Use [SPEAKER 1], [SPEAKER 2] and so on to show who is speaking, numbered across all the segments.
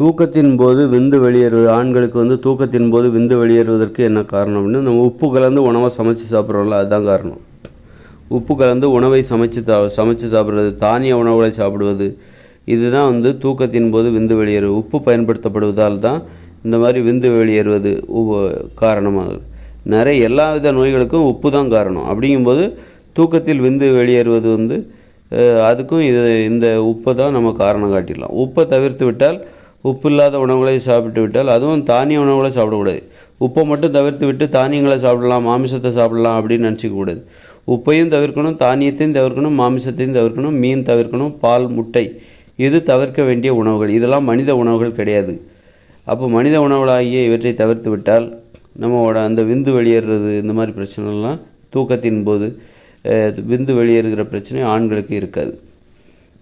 [SPEAKER 1] தூக்கத்தின் போது விந்து வெளியேறுவது ஆண்களுக்கு வந்து தூக்கத்தின் போது விந்து வெளியேறுவதற்கு என்ன காரணம் அப்படின்னா நம்ம உப்பு கலந்து உணவை சமைச்சு சாப்பிட்றோம்ல அதுதான் காரணம். உப்பு கலந்து உணவை சமைச்சு தா சமைச்சு சாப்பிட்றது தானிய உணவுகளை சாப்பிடுவது இதுதான் வந்து தூக்கத்தின் போது விந்து வெளியேறு. உப்பு பயன்படுத்தப்படுவதால் தான் இந்த மாதிரி விந்து வெளியேறுவது உ- காரணமாகுது நிறைய எல்லா வித நோய்களுக்கும் உப்பு தான் காரணம். அப்படிங்கும்போது தூக்கத்தில் விந்து வெளியேறுவது வந்து அதுக்கும் இது இந்த உப்பை தான் நம்ம காரணம் காட்டிடலாம். உப்பை தவிர்த்து விட்டால் உப்பு இல்லாத உணவுகளை சாப்பிட்டு விட்டால் அதுவும் தானிய உணவுகளை சாப்பிடக்கூடாது. உப்பை மட்டும் தவிர்த்து விட்டு தானியங்களை சாப்பிடலாம் மாமிசத்தை சாப்பிடலாம் அப்படின்னு நினச்சிக்கக்கூடாது. உப்பையும் தவிர்க்கணும் தானியத்தையும் தவிர்க்கணும் மாமிசத்தையும் தவிர்க்கணும் மீன் தவிர்க்கணும் பால் முட்டை இது தவிர்க்க வேண்டிய உணவுகள். இதெல்லாம் மனித உணவுகள் கிடையாது. அப்போ மனித உணவுகளாகிய இவற்றை தவிர்த்து விட்டால் நம்மளோட அந்த விந்து வெளியேறுறது இந்த மாதிரி பிரச்சனைலாம் தூக்கத்தின் போது விந்து வெளியேறுகிற பிரச்சனை ஆண்களுக்கு இருக்காது.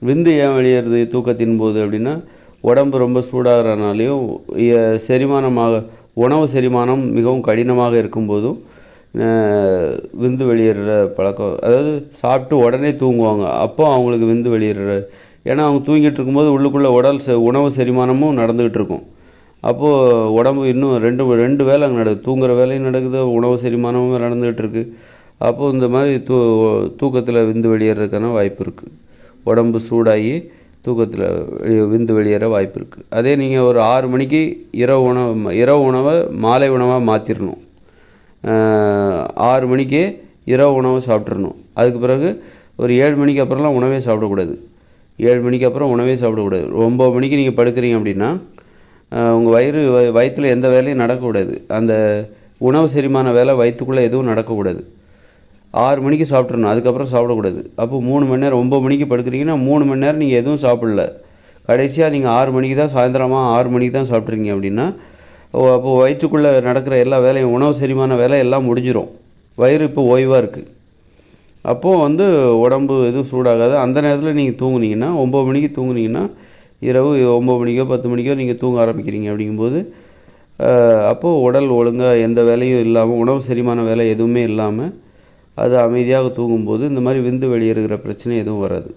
[SPEAKER 1] விந்து ஏன் வெளியேறுது தூக்கத்தின் போது அப்படின்னா உடம்பு ரொம்ப சூடாகிறனாலையும் செரிமானமாக உணவு செரிமானம் மிகவும் கடினமாக இருக்கும்போதும் விந்து வெளியேறுற பழக்கம் அதாவது சாப்பிட்டு உடனே தூங்குவாங்க. அப்போ அவங்களுக்கு விந்து வெளியேறுற ஏன்னா அவங்க தூங்கிட்டு இருக்கும்போது உள்ளுக்குள்ளே உடல் செ உணவு செரிமானமும் நடந்துக்கிட்டு இருக்கும். அப்போது உடம்பு இன்னும் ரெண்டு ரெண்டு வேலை அங்கே நடக்குது. தூங்குற வேலையும் நடக்குது உணவு செரிமானமும் நடந்துகிட்டு இருக்குது அப்போது இந்த மாதிரி தூ தூக்கத்தில் விந்து வெளியேறதுக்கான வாய்ப்பு இருக்குது உடம்பு சூடாகி தூக்கத்தில் விந்து வெளியேற வாய்ப்பு இருக்குது அதே நீங்கள் ஒரு ஆறு மணிக்கு இரவு உணவு இரவு உணவை மாலை உணவாக மாற்றிடணும் ஆறு மணிக்கே இரவு உணவை சாப்பிட்றணும் அதுக்கு பிறகு ஒரு ஏழு மணிக்கு அப்புறம்லாம் உணவே சாப்பிடக்கூடாது. ஏழு மணிக்கு அப்புறம் உணவே சாப்பிடக்கூடாது. ஒம்பது மணிக்கு நீங்கள் படுக்கிறீங்க அப்படின்னா உங்கள் வயிறு வ- எந்த வேலையும் நடக்கக்கூடாது. அந்த உணவு செரிமான வேலை வயிற்றுக்குள்ளே எதுவும் நடக்கக்கூடாது. ஆறு மணிக்கு சாப்பிட்றணும் அதுக்கப்புறம் சாப்பிடக்கூடாது. அப்போ மூணு மணி நேரம் ஒம்பது மணிக்கு படுக்கிறீங்கன்னா மூணு மணி நேரம் நீங்கள் எதுவும் சாப்பிடல. கடைசியாக நீங்கள் ஆறு மணிக்கு தான் சாயந்தரமாக ஆறு மணிக்கு தான் சாப்பிட்றீங்க அப்படின்னா ஓ அப்போ வயிற்றுக்குள்ளே நடக்கிற எல்லா வேலையும் உணவு செரிமான வேலை எல்லாம் முடிஞ்சிடும் வயிறு இப்போ ஓய்வாக இருக்குது அப்போது வந்து உடம்பு எதுவும் சூடாகாது. அந்த நேரத்தில் நீங்கள் தூங்குனீங்கன்னா ஒம்பது மணிக்கு தூங்குனீங்கன்னா இரவு ஒம்பது மணிக்கோ பத்து மணிக்கோ நீங்கள் தூங்க ஆரம்பிக்கிறீங்க அப்படிங்கும்போது அப்போது உடல் ஒழுங்காக எந்த வேலையும் இல்லாமல் உணவு செரிமான வேலை எதுவுமே இல்லாமல் அது அமைதியாக தூங்கும்போது இந்த மாதிரி விந்து வெளியேறுகிற பிரச்சனை எதுவும் வராது.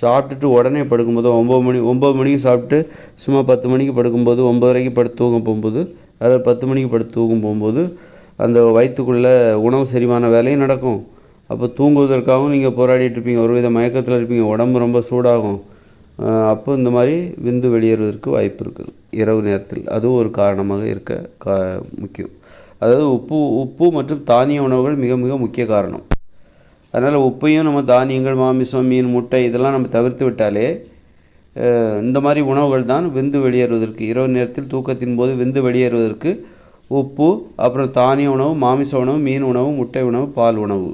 [SPEAKER 1] சாப்பிட்டுட்டு உடனே படுக்கும்போது ஒம்பது மணி ஒம்பது மணிக்கு சாப்பிட்டு சும்மா பத்து மணிக்கு படுக்கும்போது ஒம்பது வரைக்கும் படுத்து தூங்க போகும்போது அதாவது பத்து மணிக்கு படுத்து தூங்கும் போகும்போது அந்த வயிற்றுக்குள்ளே உணவு செரிமான வேலையும் நடக்கும். அப்போ தூங்குவதற்காகவும் நீங்கள் போராடிட்டு இருப்பீங்க. ஒரு வித மயக்கத்தில் இருப்பீங்க. உடம்பு ரொம்ப சூடாகும். அப்போ இந்த மாதிரி விந்து வெளியேறுவதற்கு வாய்ப்பு இருக்குது. இரவு நேரத்தில். அதுவும் ஒரு காரணமாக இருக்க கா முக்கியம். அதாவது உப்பு உப்பு மற்றும் தானிய உணவுகள் மிக மிக முக்கிய காரணம். அதனால் உப்பையும் நம்ம தானியங்கள் மாமிசம் மீன் முட்டை இதெல்லாம் நம்ம தவிர்த்து விட்டாலே இந்த மாதிரி உணவுகள் தான் விந்து வெளியேறுவதற்கு இரவு நேரத்தில் தூக்கத்தின் போது விந்து வெளியேறுவதற்கு உப்பு அப்புறம் தானிய உணவு மாமிச உணவு மீன் உணவு முட்டை உணவு பால் உணவு.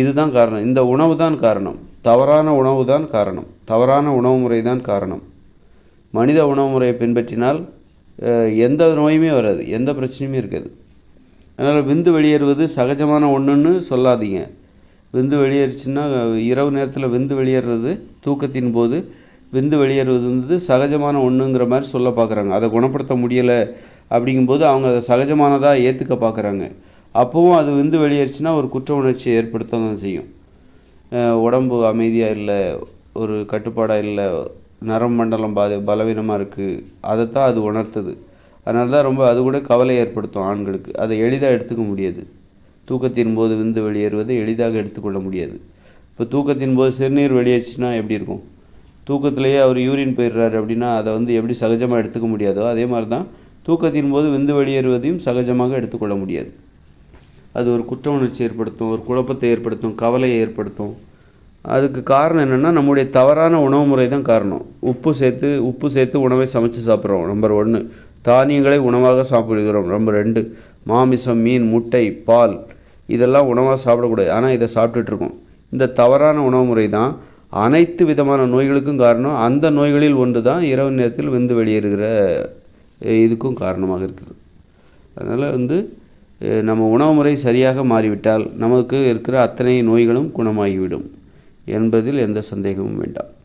[SPEAKER 1] இதுதான் காரணம். இந்த உணவு தான் காரணம். தவறான உணவு தான் காரணம். தவறான உணவு முறை தான் காரணம். மனித உணவு முறையை பின்பற்றினால் எந்த நோயுமே வராது. எந்த பிரச்சனையுமே இருக்காது. அதனால் விந்து வெளியேறுவது சகஜமான ஒன்றுன்னு சொல்லாதீங்க. விந்து வெளியேறுச்சுன்னா இரவு நேரத்தில் விந்து வெளியேறுறது தூக்கத்தின் போது விந்து வெளியேறுவது வந்து சகஜமான ஒன்றுங்கிற மாதிரி சொல்ல பார்க்குறாங்க அதை குணப்படுத்த முடியலை அப்படிங்கும்போது அவங்க அதை சகஜமானதாக ஏற்றுக்க பார்க்குறாங்க அப்போவும் அது விந்து வெளியேறுச்சுன்னா ஒரு குற்ற உணர்ச்சியை ஏற்படுத்த தான் செய்யும் உடம்பு அமைதியாக இல்லை ஒரு கட்டுப்பாடாக இல்லை நரம் மண்டலம் பாதி பலவீனமாக இருக்குது அதைத்தான் அது உணர்த்துது. அதனால தான் ரொம்ப அது கூட கவலை ஏற்படுத்தும் ஆண்களுக்கு. அதை எளிதாக எடுத்துக்க முடியாது. தூக்கத்தின் போது விந்து வெளியேறுவதை எளிதாக எடுத்துக்கொள்ள முடியாது. இப்போ தூக்கத்தின் போது சிறுநீர் வெளியேச்சுன்னா எப்படி இருக்கும்? தூக்கத்திலேயே அவர் யூரின் போயிடுறாரு அப்படின்னா அதை வந்து எப்படி சகஜமாக எடுத்துக்க முடியாதோ அதே மாதிரி தான் தூக்கத்தின் போது விந்து வெளியேறுவதையும் சகஜமாக எடுத்துக்கொள்ள முடியாது. அது ஒரு குற்ற உணர்ச்சி ஏற்படுத்தும் ஒரு குழப்பத்தை ஏற்படுத்தும் கவலையை ஏற்படுத்தும். அதுக்கு காரணம் என்னென்னா நம்முடைய தவறான உணவு முறை தான் காரணம். உப்பு சேர்த்து உப்பு சேர்த்து உணவை சமைச்சு சாப்பிட்றோம். நம்பர் ஒன்று தானியங்களை உணவாக சாப்பிடுகிறோம். நம்பர் ரெண்டு. மாமிசம் மீன் முட்டை பால் இதெல்லாம் உணவாக சாப்பிடக்கூடாது. ஆனால் இதை சாப்பிட்டுட்ருக்கோம். இந்த தவறான உணவு முறை தான் அனைத்து விதமான நோய்களுக்கும் காரணம். அந்த நோய்களில் ஒன்று தான் இரவு நேரத்தில் வெந்து வெளியேறுகிற இதுக்கும் காரணமாக இருக்குது. அதனால் வந்து நம்ம உணவு முறை சரியாக மாறிவிட்டால் நமக்கு இருக்கிற அத்தனை நோய்களும் குணமாகிவிடும். என்பதில் எந்த சந்தேகமும் வேண்டாம்.